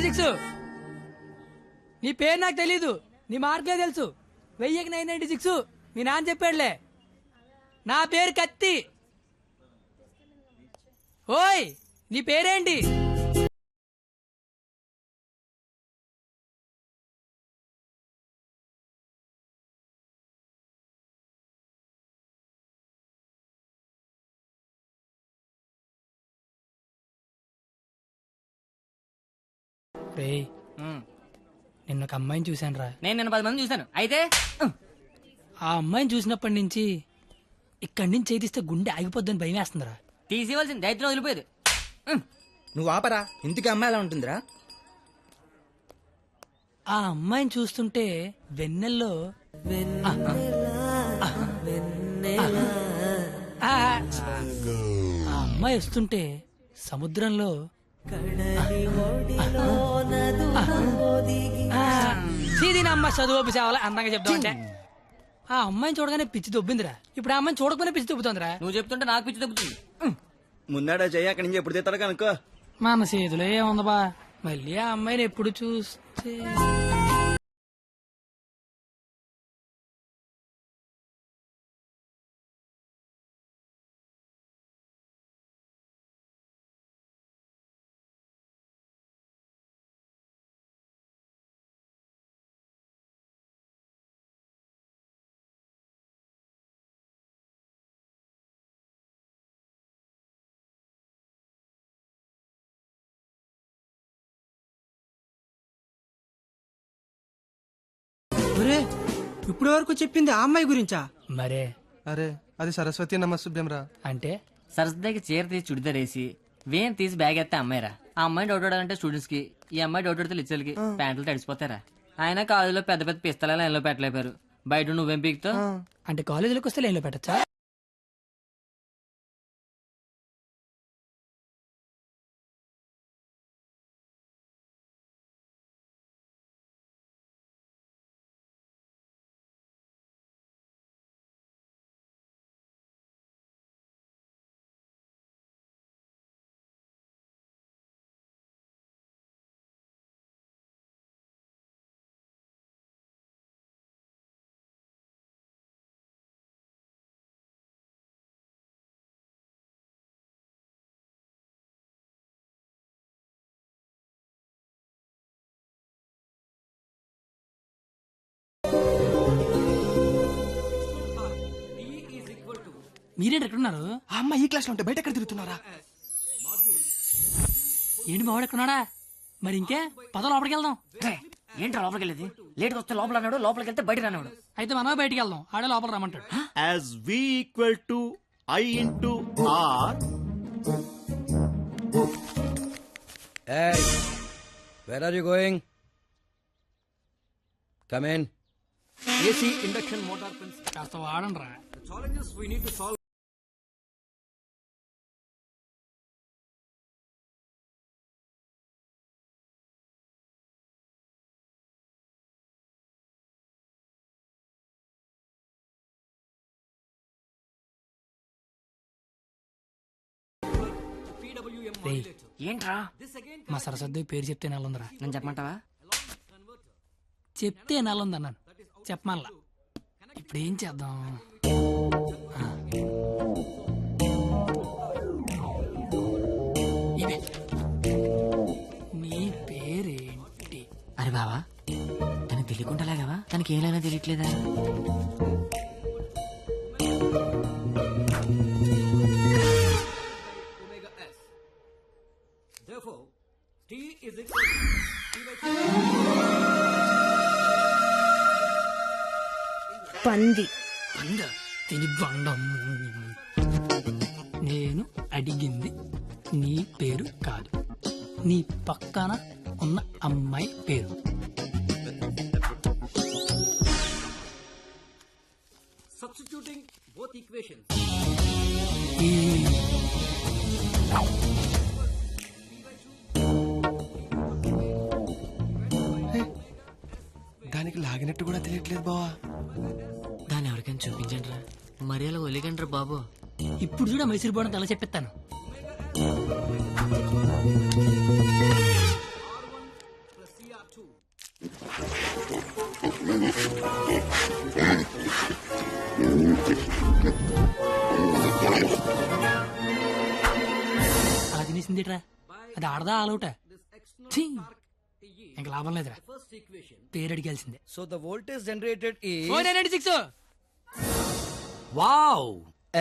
Ninety six నీ పేరు నాకు తెలీదు. నీ మార్కులే తెలుసు. వెయ్యికి నైన్ నైన్టీ సిక్స్. మీ నాన్న చెప్పాడులే. నా పేరు కత్తి. ఓయ్ నీ పేరేంటి? రేయ్. నిన్న ఒక అమ్మాయిని చూశాను రా నేను నిన్న పది మంది చూశాను అయితే ఆ అమ్మాయిని చూసినప్పటి నుంచి ఇక్కడి నుంచి చేతిస్తే గుండె ఆగిపోద్దని భయం వేస్తుందిరా తీసేయవలసిన దైత్యం వదిలిపోయేది నువ్వు ఆపరా ఇంటికి అమ్మాయి ఎలా ఉంటుందిరా ఆ అమ్మాయిని చూస్తుంటే వెన్నెల్లో ఆ అమ్మాయి వస్తుంటే సముద్రంలో సీదీన అమ్మ చదువు సేవలు అందంగా చెప్తా అంటే ఆ అమ్మాయిని చూడగానే పిచ్చి దొబ్బిందిరా. ఇప్పుడు ఆ అమ్మాయిని చూడకపోయినా పిచ్చి దొబ్బుతోందిరా. నువ్వు చెప్తుంటే నాకు పిచ్చి తగ్గుతుంది ముందాడా చెయ్యి అక్కడి నుంచి ఎప్పుడు తీస్తాడు కనుక్కో. మన చేతిలో ఏముంది బా? మళ్ళీ ఆ అమ్మాయిని ఎప్పుడు చూస్తే? ఇప్పటి వరకు చెప్పింది ఆ అమ్మాయి గురించా? మరే. అరే అది సరస్వతి నమస్తుభ్యం రా అంటే? సరస్వతికి చీర తీసి చుడిదార్ వేసి వేన్ తీసి బ్యాగ్ ఎత్తే అమ్మాయిరా. ఆ అమ్మాయి డౌట్ అంటే స్టూడెంట్స్కి ఈ అమ్మాయి డౌట్ అడితే లిచ్చలకి ప్యాంట్లు తడిసిపోతారా ఆయన కాలేజీలో పెద్ద పెద్ద పిస్తలాలు లైన్లో పెట్టలేపారు. బయట నువ్వేం పీకుతావు? అంటే కాలేజీలోకి వస్తే లైన్లో పెట్టచ్చా? మీరేంటి ఎక్కడున్నారు? ఆ అమ్మాయి ఈ క్లాస్లో ఉంటే బయట ఎక్కడ తిరుగుతున్నారా? ఏంటి మావాడు ఎక్కడున్నాడా? మరి ఇంకే? పద లోపలికి వెళ్దాం. ఏంట్రా లోపలికి వెళ్ళేది లేట్ వస్తే లోపల అన్నాడు లోపలికి వెళ్తే బయట రానివాడు. అయితే మనమే బయటికి వెళ్దాం. ఆడే లోపల రమ్మంటాడు. As V equal to I into R Hey, where are you going? Come in. కాస్త వాడండి రా ఏంట్రా? మా సరస్వతి పేరు చెప్తే నెలందిరా నేను చెప్పమంటావా? చెప్తే నెలంది అన్నాను చెప్పమల్లా ఇప్పుడు ఏం చేద్దాం. నీ పేరేంటి? అరే బావా తనకి తెలియకుండా లాగావా తనకి ఏమైనా తెలియట్లేదా? నేను అడిగింది నీ పేరు కాదు. నీ పక్కన ఉన్న అమ్మాయి పేరు. Substituting both equations. ఈ దానికి లాగినట్టు కూడా తెలియట్లేదు బావా. దాన్ని ఎవరికైనా చూపించండి రా మరి అలా ఒలిగండ్రు బాబు. ఇప్పుడు చూడ మైసూర్ బోనంత అలా చెప్పిస్తాను. అలా తినేసిందిట్రా. అది ఆడదా ఆలౌట ఇంకా లాభం లేదురా. పేరు అడిగాల్సిందే. So the voltage generated six wow!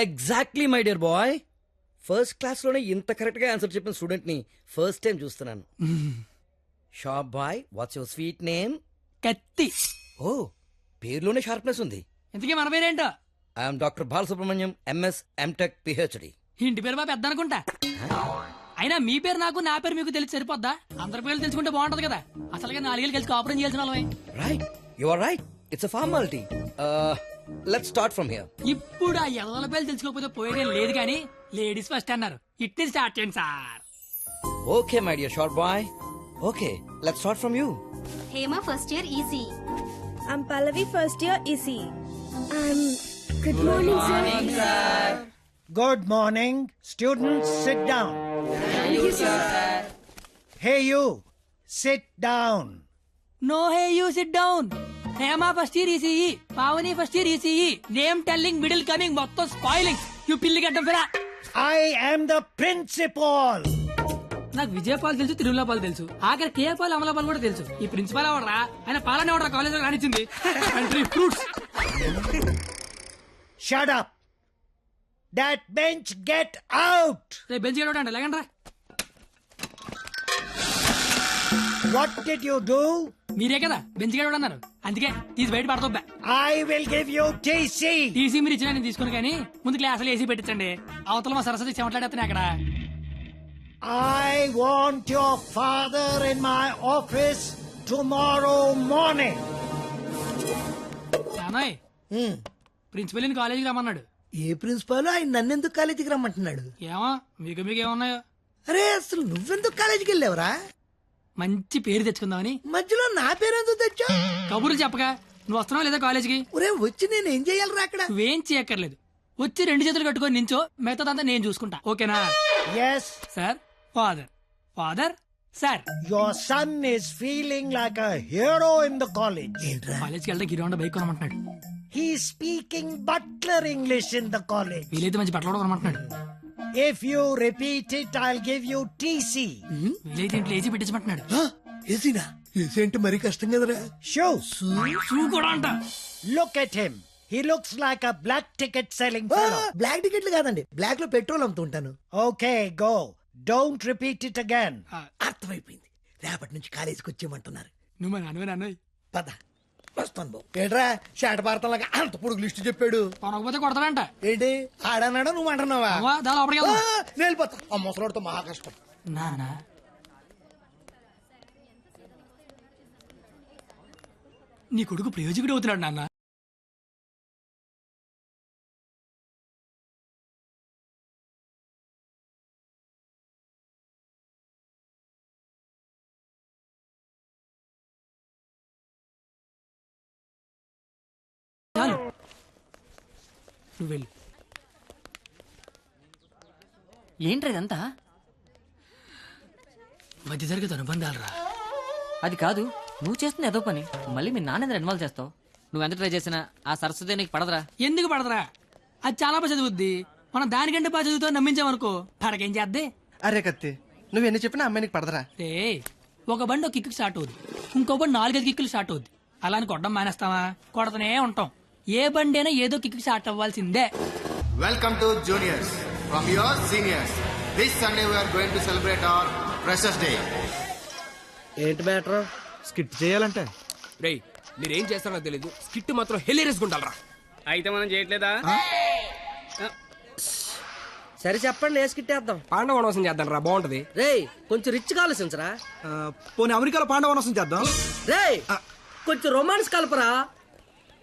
Exactly my dear boy first క్లాస్లోనే ఇంత కరెక్ట్గా ఆన్సర్ చెప్పిన స్టూడెంట్ని ఫస్ట్ టైం చూస్తున్నాను. Shop boy what's your sweet name కత్తి. ఓ పేరులోనే షార్ప్నెస్ ఉంది. ఇంతకీ మన పేరేంటో? I'm doctor Balasubrahmanyam MS MTech PhD ఇంటి పేరు మా పెద్ద అనుకుంటా అయినా మీ పేరు నాకు నా పేరు మీకు తెలిసి సరిపోద్దా? అందరి పేర్లు తెలుసుకుంటే బాగుంటది కదా. అసలుగా నాలుగేళ్ళు కలిసి కాపురం చేయాల్సిన వాళ్ళమే. Right you are right it's a formality let's start from here ఇప్పుడు ఆ ఎదల పేర్లు తెలుసుకోకపోతే పోయేదే లేదు కానీ లేడీస్ ఫస్ట్ అన్నారు ఇట్టి స్టార్ట్ చేయండి sir okay my dear short boy okay let's start from you Hema first year EC I'm Pallavi, first year EC. Um, good morning, sir. Good morning. Students, sit down. Hey, you. Sit down. No hey you sit down Hema first year E C E Pavani first year E C E. Name telling middle coming మొత్తం spoiling. You పిల్లి గడ్డం ఫిరా. I am the principal. నాకు విజయపాల్ తెలుసు తిరుమలపాల్ తెలుసు. ఆఖరి కేపాల్ అమలపాల్ కూడా తెలుసు. ఈ ప్రిన్సిపాల్ ఎవడరా? ఆయన పాలన ఎవడరా? కాలేజ్లో రానిచ్చింది country fruits Shut up. That bench, get out. రేపు బెంచ్ గడవడండి లేకండ్రా What did you do? మీరే కదా బెంచ్ గడవడన్నారు అందుకే తీసి బయట పడతా I will give you TC. TC మీరు ఇచ్చిన నేను తీసుకుని కానీ ముందు క్లాసులు ఏసీ పెట్టించండి. అవతల మా సరస్వతి చెమట్లాడేస్తున్నాయి అక్కడ. Want your father in my office tomorrow morning. నానోయ్ ప్రిన్సిపల్ని కాలేజీకి రమ్మన్నాడు. ఏ ప్రిన్సిపాల్? ఆయన నన్నెందుకు కాలేజీకి రమ్మంటున్నాడు? ఏమో మీకు మీకు ఏమున్నాయో. అరే అసలు నువ్వెందుకు కాలేజీకి వెళ్ళావురా? మంచి పేరు తెచ్చుకుందామని. మధ్యలో నా పేరెందుకు తెచ్చా? కబుర్లు చెప్పగా నువ్వు వస్తున్నావు లేదా కాలేజీకి? ఒరే వచ్చి నేను ఏం చేయాలిరా అక్కడ? నువ్వేం చేయక్కర్లేదు. వచ్చి రెండు చేతులు కట్టుకొని నించో మిగతాదంతా నేను చూసుకుంటా. ఓకేనా? Yes, sir father. Father sir. Your son is feeling like a hero in the college. కాలేజ్కి వెళ్తే గిరి బైక్ కొనమంటున్నాడు. He's speaking butler English in the college. వీలైతే మంచి బట్టలు కూడా కొనమంటున్నాడు If you repeat it, I'll give you TC. వీలైతే ఇంట్లో AC పెట్టించమంటున్నాడు ఏసీనా AC అంటే మరీ కష్టం కదరా Shoes. షూ కూడా అంట Look at him. He looks like a black ticket selling fellow. Black టికెట్లు కాదండి బ్లాక్లో పెట్రోల్ అమ్ముతుంటాను Okay, go. Don't repeat it again. అర్థమైపోయింది రేపటి నుంచి కాలేజీకి వచ్చేయమంటున్నారు నువ్వు మా నాన్నవే నాన్న పద వస్తాను బాబు ఏట్రా షాట భారతంలాగా అంత పొడుగు లిస్టు చెప్పాడు. కొనకపోతే కొడతాడంట ఏంటి? ఆడన్నాడా నువ్వు అంటున్నావా? అవ్వా, దా లోపలికి వెళ్దాం. నేను వెళ్ళిపోతా. ఆ ముసలోడితో మహా కష్టం. నాన్న నీ కొడుకు ప్రయోజకుడు అవుతున్నాడు నాన్న. నువ్వు వెళ్ళు ఏంట్రా ఇదంతా మధ్య తరగతి అనుబంధాలు రా అది కాదు నువ్వు చేస్తున్న ఏదో పని. మళ్ళీ మీ నాన్న ఇన్వాల్వ్ చేస్తావు? నువ్వు ఎంత ట్రై చేసినా ఆ సరస్వతి నీకు పడదురా. ఎందుకు పడదరా? అది చాలా బాగా చదువుద్ది. మనం దానికంటే బాగా చదువుతో నమ్మించామనుకో పడకేం చేద్దే? అరే కత్తి నువ్వు ఎన్ని చెప్పినా అమ్మాయికి పడదరా. రే ఒక బండి ఒక కిక్కు స్టార్ట్ అవుద్ది. ఇంకో బండి నాలుగైదు కిక్కులు స్టార్ట్ అవుద్ది. అలా అని కొట్టడం మానేస్తావా? కొడతనే ఉంటాం. ఏ బండి అయినా ఏదో కిక్కు స్టార్ట్ అవ్వాల్సిందే Welcome to juniors. From your seniors. This Sunday we are going to celebrate our Freshers Day. ఏంటి మ్యాటర్? స్కిట్ చేయాలంటే? రేయ్ మీరేం చేస్తారో తెలీదు. స్కిట్ మాత్రం హెలీరియస్ గుండాలరా అయితే మనం చేయట్లేదా? సరే చెప్పండి వేసుకిట్టేద్దాం పాండవ వనవాసం చేద్దాం రా బాగుంటది. రేయ్ కొంచెం రిచ్ కావాల్సించరా పోనీ అమెరికాలో పాండవనసం చేద్దాం. రేయ్ కొంచెం రొమాన్స్ కలపరా?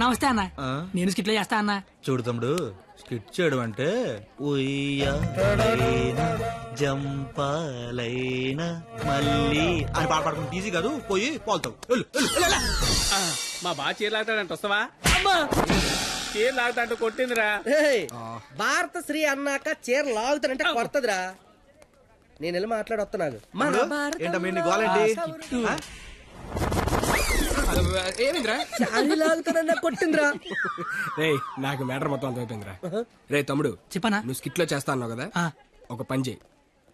నమస్తే అన్న. నేను స్కిట్లో చేస్తా అన్న. చూడు తమ్ముడు స్కిట్ చేయడం అంటే ఉయ్యాలైనా జంపాలైనా మళ్ళీ అని పాట పాడుకుంటే ఈజీ కాదు పోయి పోల్తావు. మా బాగా చీర లాగుతాడంట వస్తావా? చీర లాగుతాంటూ కొట్టిందిరా. ఏయ్, భారత శ్రీ అన్నాక చీర లాగుతానంటే కొడతదిరా. నేను వెళ్ళి మాట్లాడొస్తున్నాను మన తమ్ముడు, భారత ఏంటమ్మా ఇన్ని గోలేంటి ఆ? ఏమిందిరా? శారీ లాగుతానన్నా కొట్టిందిరా. రే నాకు మ్యాటర్ మొత్తం అర్థమైపోయిందిరా రే తమ్ముడు చెప్పనా? నువ్వు స్కిట్లో చేస్తా అన్నావు కదా? ఆ. ఒక పని చేయి.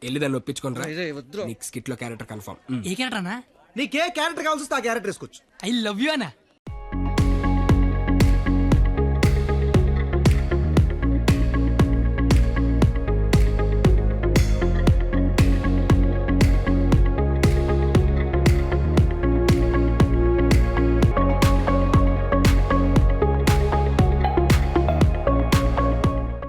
వెళ్ళి దాన్ని వద్దురా. నీకు స్కిట్లో క్యారెక్టర్ కన్ఫర్మ్ ఏ క్యారెక్టర్ అన్నా నీకే క్యారెక్టర్ కావాల్సి వస్తే ఆ క్యారెక్టర్ వేసుకోవచ్చు. ఐ లవ్ యూ అన్న.